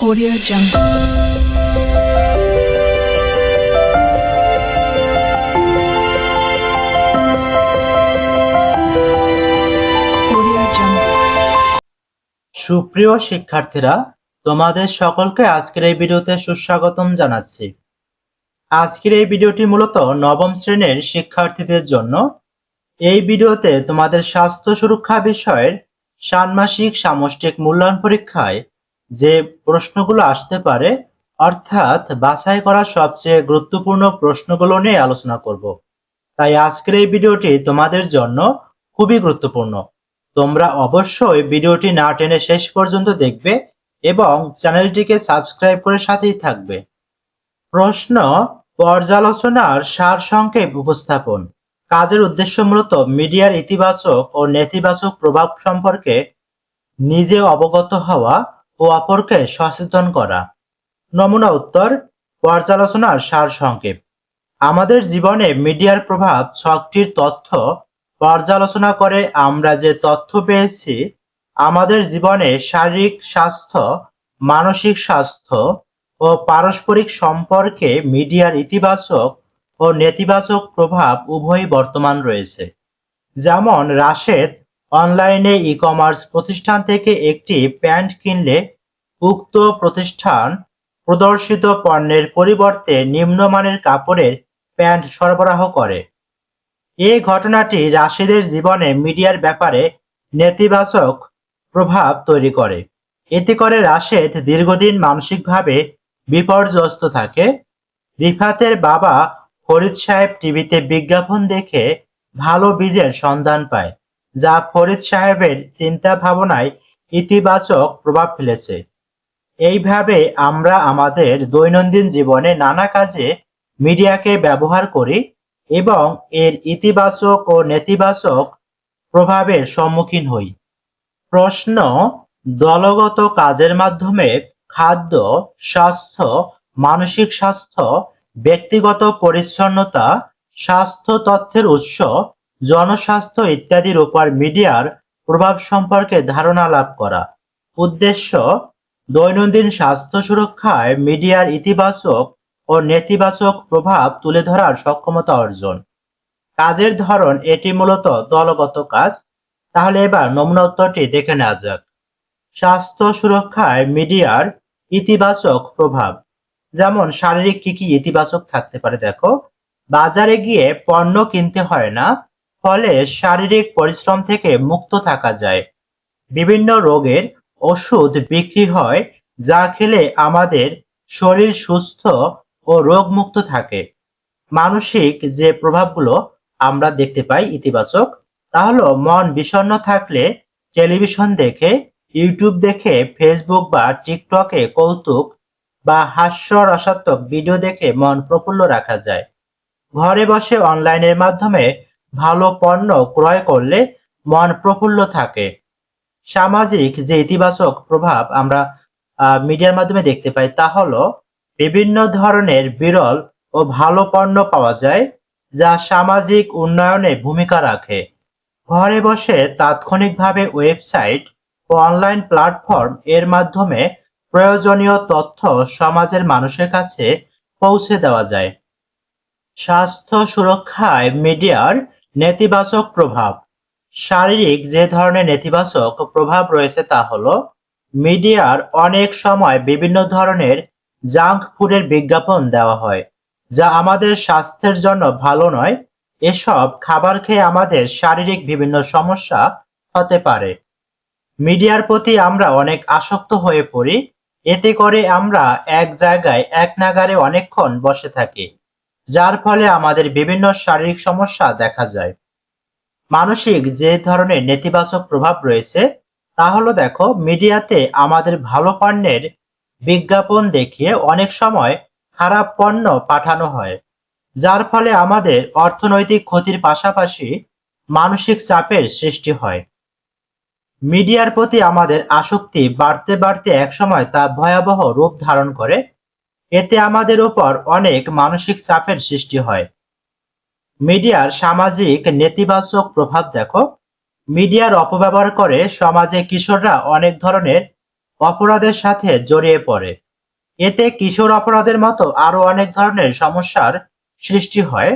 Audio Jungle. সুপ্রিয় শিক্ষার্থীরা, তোমাদের সকলকে আজকের এই ভিডিওতে সুস্বাগতম জানাচ্ছি। আজকের এই ভিডিওটি মূলত নবম শ্রেণির শিক্ষার্থীদের জন্য। এই ভিডিওতে তোমাদের স্বাস্থ্য সুরক্ষা বিষয়ের ষান্মাসিক সামষ্টিক মূল্যায়ন পরীক্ষায় যে প্রশ্নগুলো আসতে পারে, অর্থাৎ বাছাই করা সবচেয়ে গুরুত্বপূর্ণ প্রশ্নগুলো নিয়ে আলোচনা করব। তাই আজকের এই ভিডিওটি তোমাদের জন্য খুবই গুরুত্বপূর্ণ। তোমরা অবশ্যই ভিডিওটি না টেনে শেষ পর্যন্ত দেখবে এবং চ্যানেলটিকে সাবস্ক্রাইব করে সাথেই থাকবে। প্রশ্ন, পর্যালোচনার সার সংক্ষেপ উপস্থাপন। কাজের উদ্দেশ্য মূলত মিডিয়ার ইতিবাচক ও নেতিবাচক প্রভাব সম্পর্কে নিজে অবগত হওয়া ও অপরকে সচেতন করা। নমুনা উত্তর, পর্যালোচনার সার সংক্ষেপ। আমাদের জীবনে মিডিয়ার প্রভাব ছকটির তথ্য পর্যালোচনা করে আমরা যে তথ্য পেয়েছি, আমাদের জীবনে শারীরিক স্বাস্থ্য, মানসিক স্বাস্থ্য ও পারস্পরিক সম্পর্কে মিডিয়ার ইতিবাচক ও নেতিবাচক প্রভাব উভয়ই বর্তমান রয়েছে। যেমন রাশেদ অনলাইনে ই কমার্স প্রতিষ্ঠান থেকে একটি প্যান্ট কিনলে উক্ত প্রতিষ্ঠান প্রদর্শিত পণ্যের পরিবর্তে নিম্নমানের কাপড়ের প্যান্ট সরবরাহ করে। এই ঘটনাটি রাশিদের জীবনে মিডিয়ার ব্যাপারে নেতিবাচক প্রভাব তৈরি করে। এতে করে রাশেদ দীর্ঘদিন মানসিকভাবে বিপর্যস্ত থাকে। রিফাতের বাবা ফরিদ সাহেব টিভিতে বিজ্ঞাপন দেখে ভালো বীজের সন্ধান পায়। যা ফরিদ সাহেবের চিন্তা ভাবনায় ইতিবাচক প্রভাব ফেলেছে। এইভাবে আমরা আমাদের দৈনন্দিন জীবনে নানা কাজে মিডিয়াকে ব্যবহার করি এবং এর ইতিবাচক ও নেতিবাচক প্রভাবের সম্মুখীন হই। প্রশ্ন, দলগত কাজের মাধ্যমে খাদ্য, স্বাস্থ্য, মানসিক স্বাস্থ্য, ব্যক্তিগত পরিচ্ছন্নতা, স্বাস্থ্য তথ্যের উৎস জনস্বাস্থ্য ইত্যাদির উপর মিডিয়ার প্রভাব সম্পর্কে ধারণা লাভ করা। উদ্দেশ্য, দৈনন্দিন স্বাস্থ্য সুরক্ষায় মিডিয়ার ইতিবাচক ও নেতিবাচক প্রভাব তুলে ধরার সক্ষমতা অর্জন। কাজের ধরন এটি মূলত দলগত কাজ। তাহলে এবার নমুনা উত্তরটি দেখে নেওয়া যাক। স্বাস্থ্য সুরক্ষায় মিডিয়ার ইতিবাচক প্রভাব। যেমন শারীরিক কি কি ইতিবাচক থাকতে পারে দেখো। বাজারে গিয়ে পণ্য কিনতে হয় না ফলে শারীরিক পরিশ্রম থেকে মুক্ত থাকা যায়। বিভিন্ন রোগের ওষুধ বিক্রি হয়, যা খেলে আমাদের শরীর সুস্থ ও রোগমুক্ত থাকে। মানসিক যে প্রভাবগুলো আমরা দেখতে পাই ইতিবাচক, তা হলো মন বিষণ্ণ থাকলে টেলিভিশন দেখে, ইউটিউব দেখে, ফেসবুক বা টিকটকে কৌতুক বা হাস্যরসাত্মক ভিডিও দেখে মন প্রফুল্ল রাখা যায়। ঘরে বসে অনলাইনের মাধ্যমে ভালো পণ্য ক্রয় করলে মন প্রফুল্ল থাকে। সামাজিক যে ইতিবাচক প্রভাব আমরা মিডিয়ার মাধ্যমে দেখতে পাই তা হলো বিভিন্ন ধরনের বিরল ও ভালো পণ্য পাওয়া যায় যা সামাজিক উন্নয়নে ভূমিকা রাখে। ঘরে বসে তাৎক্ষণিকভাবে ওয়েবসাইট ও অনলাইন প্ল্যাটফর্ম এর মাধ্যমে প্রয়োজনীয় তথ্য সমাজের মানুষের কাছে পৌঁছে দেওয়া যায়। স্বাস্থ্য সুরক্ষায় মিডিয়ার নেতিবাচক প্রভাব। শারীরিক যে ধরনের নেতিবাচক প্রভাব রয়েছে তা হলো, মিডিয়ার অনেক সময় বিভিন্ন ধরনের জাঙ্ক ফুডের বিজ্ঞাপন দেওয়া হয়, যা আমাদের স্বাস্থ্যের জন্য ভালো নয়। এসব খাবার খেয়ে আমাদের শারীরিক বিভিন্ন সমস্যা হতে পারে। মিডিয়ার প্রতি আমরা অনেক আসক্ত হয়ে পড়ি। এতে করে আমরা এক জায়গায় এক নাগারে অনেকক্ষণ বসে থাকি। যার ফলে আমাদের বিভিন্ন শারীরিক সমস্যা দেখা যায়। মানসিক যে ধরনের নেতিবাচক প্রভাব রয়েছে, তা হলো দেখো, মিডিয়াতে আমাদের ভালো পণ্যের বিজ্ঞাপন দেখিয়ে অনেক সময় খারাপ পণ্য পাঠানো হয়, যার ফলে আমাদের অর্থনৈতিক ক্ষতির পাশাপাশি মানসিক চাপের সৃষ্টি হয়। মিডিয়ার প্রতি আমাদের আসক্তি বাড়তে বাড়তে একসময় তা ভয়াবহ রূপ ধারণ করে এতে আমাদের উপর অনেক মানসিক চাপের সৃষ্টি হয়। মিডিয়ার সামাজিক নেতিবাচক প্রভাব দেখো। মিডিয়ার অপব্যবহার করে সমাজে কিশোররা অনেক ধরনের অপরাধের সাথে জড়িয়ে পড়ে। এতে কিশোর অপরাধের মতো আরও অনেক ধরনের সমস্যার সৃষ্টি হয়,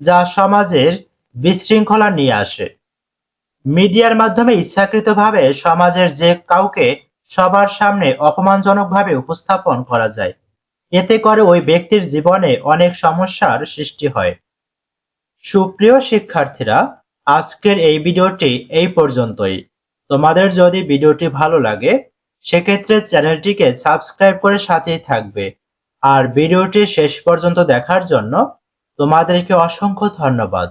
যা সমাজের বিশৃঙ্খলা নিয়ে আসে। মিডিয়ার মাধ্যমে ইচ্ছাকৃতভাবে সমাজের যে কাউকে সবার সামনে অপমানজনকভাবে উপস্থাপন করা যায় এতে করে ওই ব্যক্তির জীবনে অনেক সমস্যার সৃষ্টি হয়। সুপ্রিয় শিক্ষার্থীরা, আজকের এই ভিডিওটি এই পর্যন্তই। তোমাদের যদি ভিডিওটি ভালো লাগে, সেক্ষেত্রে চ্যানেলটিকে সাবস্ক্রাইব করে সাথেই থাকবে। আর ভিডিওটি শেষ পর্যন্ত দেখার জন্য তোমাদেরকে অসংখ্য ধন্যবাদ।